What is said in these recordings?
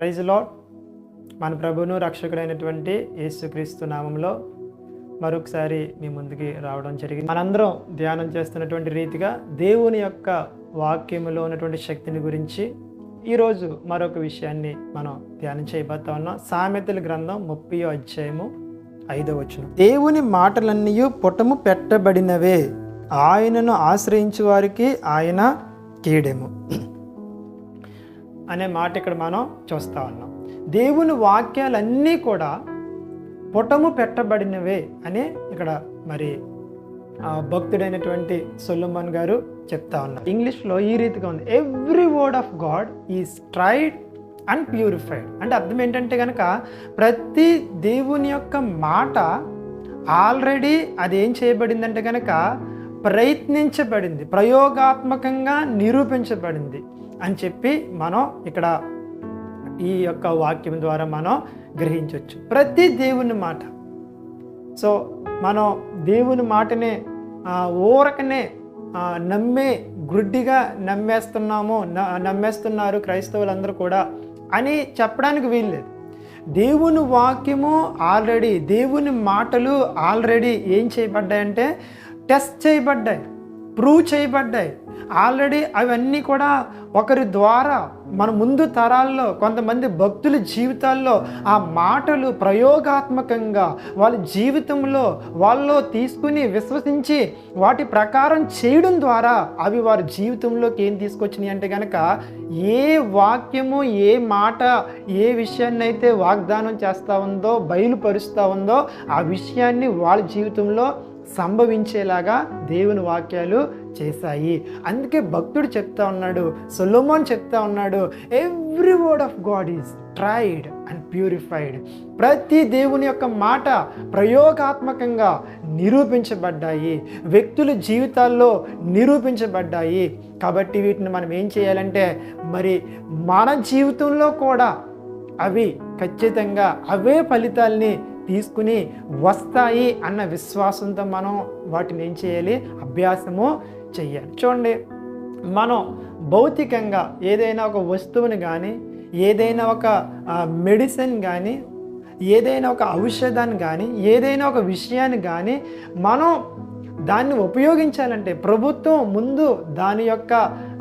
ప్రైజ్లో మన ప్రభును రక్షకుడైనటువంటి యేసుక్రీస్తు నామంలో మరొకసారి మీ ముందుకి రావడం జరిగింది. మనందరం ధ్యానం చేస్తున్నటువంటి రీతిగా దేవుని యొక్క వాక్యములో ఉన్నటువంటి శక్తిని గురించి ఈరోజు మరొక విషయాన్ని మనం ధ్యానం చేయబోతా ఉన్నాం. సామెతల గ్రంథం ముప్పై అధ్యాయము ఐదో వచ్చిన దేవుని మాటలన్నీ పుటము పెట్టబడినవే. ఆయనను ఆశ్రయించు వారికి ఆయన కీడెము. అనే మాట ఇక్కడ మనం చూస్తా ఉన్నాం. దేవుని వాక్యాలన్నీ కూడా పుటము పెట్టబడినవే అని ఇక్కడ మరి భక్తుడైనటువంటి సొల్లుమన్ గారు చెప్తా ఉన్నారు. ఇంగ్లీష్లో ఈ రీతిగా ఉంది. Every word of God is tried and purified అంటే అర్థం ఏంటంటే కనుక ప్రతి దేవుని యొక్క మాట ఆల్రెడీ అది ఏం చేయబడిందంటే కనుక ప్రయత్నించబడింది ప్రయోగాత్మకంగా నిరూపించబడింది. అని చెప్పి మనం ఇక్కడ ఈ యొక్క వాక్యం ద్వారా మనం గ్రహించవచ్చు ప్రతి దేవుని మాట. సో మనం దేవుని మాటనే ఊరకనే నమ్మే గుడ్డిగా నమ్మేస్తున్నాము న- నమ్మేస్తున్నారు క్రైస్తవులందరూ కూడా అని చెప్పడానికి వీల్లేదు. దేవుని వాక్యము ఆల్రెడీ దేవుని మాటలు ఆల్రెడీ ఏం చేయబడ్డాయంటే టెస్ట్ చేయబడ్డాయి. ప్రూవ్ చేయబడ్డాయి. ఆల్రెడీ అవన్నీ కూడా ఒకరి ద్వారా మన ముందు తరాల్లో కొంతమంది భక్తుల జీవితాల్లో ఆ మాటలు ప్రయోగాత్మకంగా వాళ్ళ జీవితంలో వాళ్ళు తీసుకుని విశ్వసించి వాటి ప్రకారం చేయడం ద్వారా అవి వారి జీవితంలోకి ఏం తీసుకొచ్చినాయి అంటే కనుక ఏ వాక్యము ఏ మాట ఏ విషయాన్ని అయితే వాగ్దానం చేస్తూ ఉందో బయలుపరుస్తూ ఉందో ఆ విషయాన్ని వాళ్ళ జీవితంలో సంభవించేలాగా దేవుని వాక్యాలు చేశాయి. అందుకే భక్తుడు చెప్తా ఉన్నాడు సొలోమోన్ చెప్తా ఉన్నాడు every word of God is tried and purified ప్రతి దేవుని యొక్క మాట ప్రయోగాత్మకంగా నిరూపించబడ్డాయి. వ్యక్తుల జీవితాల్లో నిరూపించబడ్డాయి. కాబట్టి వీటిని మనం ఏం చేయాలంటే మరి మన జీవితంలో కూడా అవి ఖచ్చితంగా అవే ఫలితాల్ని తీసుకుని వస్తాయి అన్న విశ్వాసంతో మనం వాటిని ఏం చేయాలి? అభ్యాసము చెయ్యాలి చూడండి మనం భౌతికంగా ఏదైనా ఒక వస్తువుని కానీ ఏదైనా ఒక మెడిసిన్ కానీ ఏదైనా ఒక ఔషధాన్ని కానీ ఏదైనా ఒక విషయాన్ని కానీ మనం దాన్ని ఉపయోగించాలంటే ప్రభుత్వం ముందు దాని యొక్క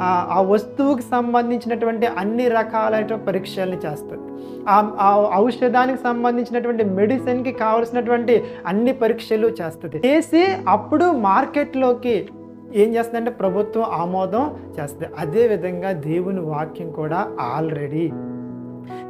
ఆ, వస్తువుకి సంబంధించినటువంటి అన్ని రకాలైన పరీక్షల్ని చేస్తుంది. ఆ ఆ ఔషధానికి సంబంధించినటువంటి మెడిసిన్కి కావలసినటువంటి అన్ని పరీక్షలు చేస్తుంది. చేసి అప్పుడు మార్కెట్లోకి ఏం చేస్తుందంటే ప్రభుత్వం ఆమోదం చేస్తుంది. అదేవిధంగా దేవుని వాక్యం కూడా ఆల్రెడీ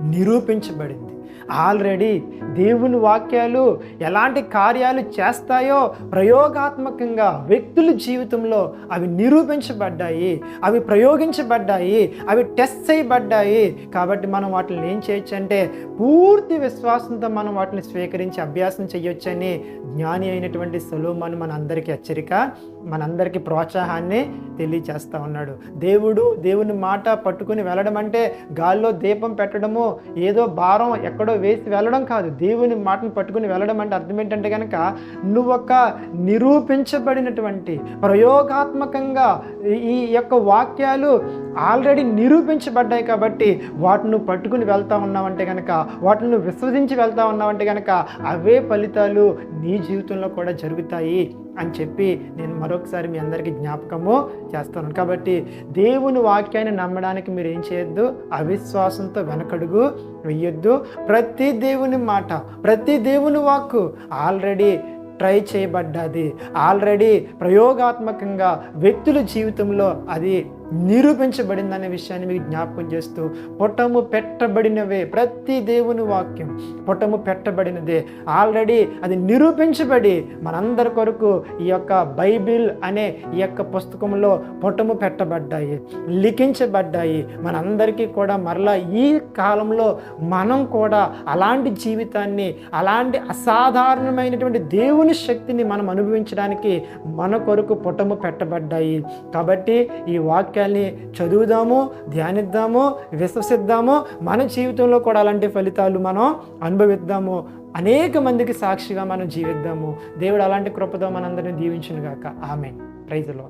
నిరూపించబడింది. ఆల్రెడీ దేవుని వాక్యాలు ఎలాంటి కార్యాలు చేస్తాయో ప్రయోగాత్మకంగా వ్యక్తుల జీవితంలో అవి నిరూపించబడ్డాయి అవి ప్రయోగించబడ్డాయి అవి టెస్ట్ చేయబడ్డాయి. కాబట్టి మనం వాటిని ఏం చేయొచ్చు అంటే పూర్తి విశ్వాసంతో మనం వాటిని స్వీకరించి అభ్యాసం చేయొచ్చని జ్ఞాని అయినటువంటి సొలోమన్ మన అందరికీ హెచ్చరిక. మనందరికీ ప్రోత్సాహాన్ని తెలియచేస్తూ ఉన్నాడు. దేవుడు దేవుని మాట పట్టుకుని వెళ్ళడం అంటే గాల్లో దీపం పెట్టడము ఏదో భారం ఎక్కడో వేసి వెళ్ళడం కాదు. దేవుని మాటను పట్టుకుని వెళ్ళడం అంటే అర్థం ఏంటంటే కనుక నువ్వు ఒక నిరూపించబడినటువంటి ప్రయోగాత్మకంగా ఈ- యొక్క వాక్యాలు ఆల్రెడీ నిరూపించబడ్డాయి కాబట్టి వాటిని పట్టుకుని వెళ్తా ఉన్నావంటే కనుక వాటిని విశ్వసించి వెళ్తా ఉన్నావంటే కనుక అవే ఫలితాలు నీ జీవితంలో కూడా జరుగుతాయి. అని చెప్పి నేను మరొకసారి మీ అందరికీ జ్ఞాపకము చేస్తాను. కాబట్టి దేవుని వాక్యాన్ని నమ్మడానికి మీరు ఏం చేయొద్దు అవిశ్వాసంతో వెనకడుగు వెయ్యొద్దు. ప్రతి దేవుని మాట ప్రతి దేవుని వాక్కు ఆల్రెడీ ట్రై చేయబడ్డది. ఆల్రెడీ ప్రయోగాత్మకంగా వ్యక్తుల జీవితంలో అది నిరూపించబడిందనే విషయాన్ని మీకు జ్ఞాపకం చేస్తూ పొట్టము పెట్టబడినవే ప్రతి దేవుని వాక్యం. పొట్టము పెట్టబడినదే. ఆల్రెడీ అది నిరూపించబడి మనందరి కొరకు ఈ యొక్క బైబిల్ అనే ఈ యొక్క పుస్తకంలో పొట్టము పెట్టబడ్డాయి లిఖించబడ్డాయి. మనందరికీ కూడా మరలా ఈ కాలంలో మనం కూడా అలాంటి జీవితాన్ని అలాంటి అసాధారణమైనటువంటి దేవుని శక్తిని మనం అనుభవించడానికి మన కొరకు పుటము పెట్టబడ్డాయి. కాబట్టి ఈ వాక్యాల్ని చదువుదాము ధ్యానిద్దాము విశ్వసిద్దాము. మన జీవితంలో కూడా అలాంటి ఫలితాలు మనం అనుభవిద్దాము. అనేక మందికి సాక్షిగా మనం జీవిద్దాము. దేవుడు అలాంటి కృపతో మనందరిని దీవించును గాక ఆమె ప్రైజ్లో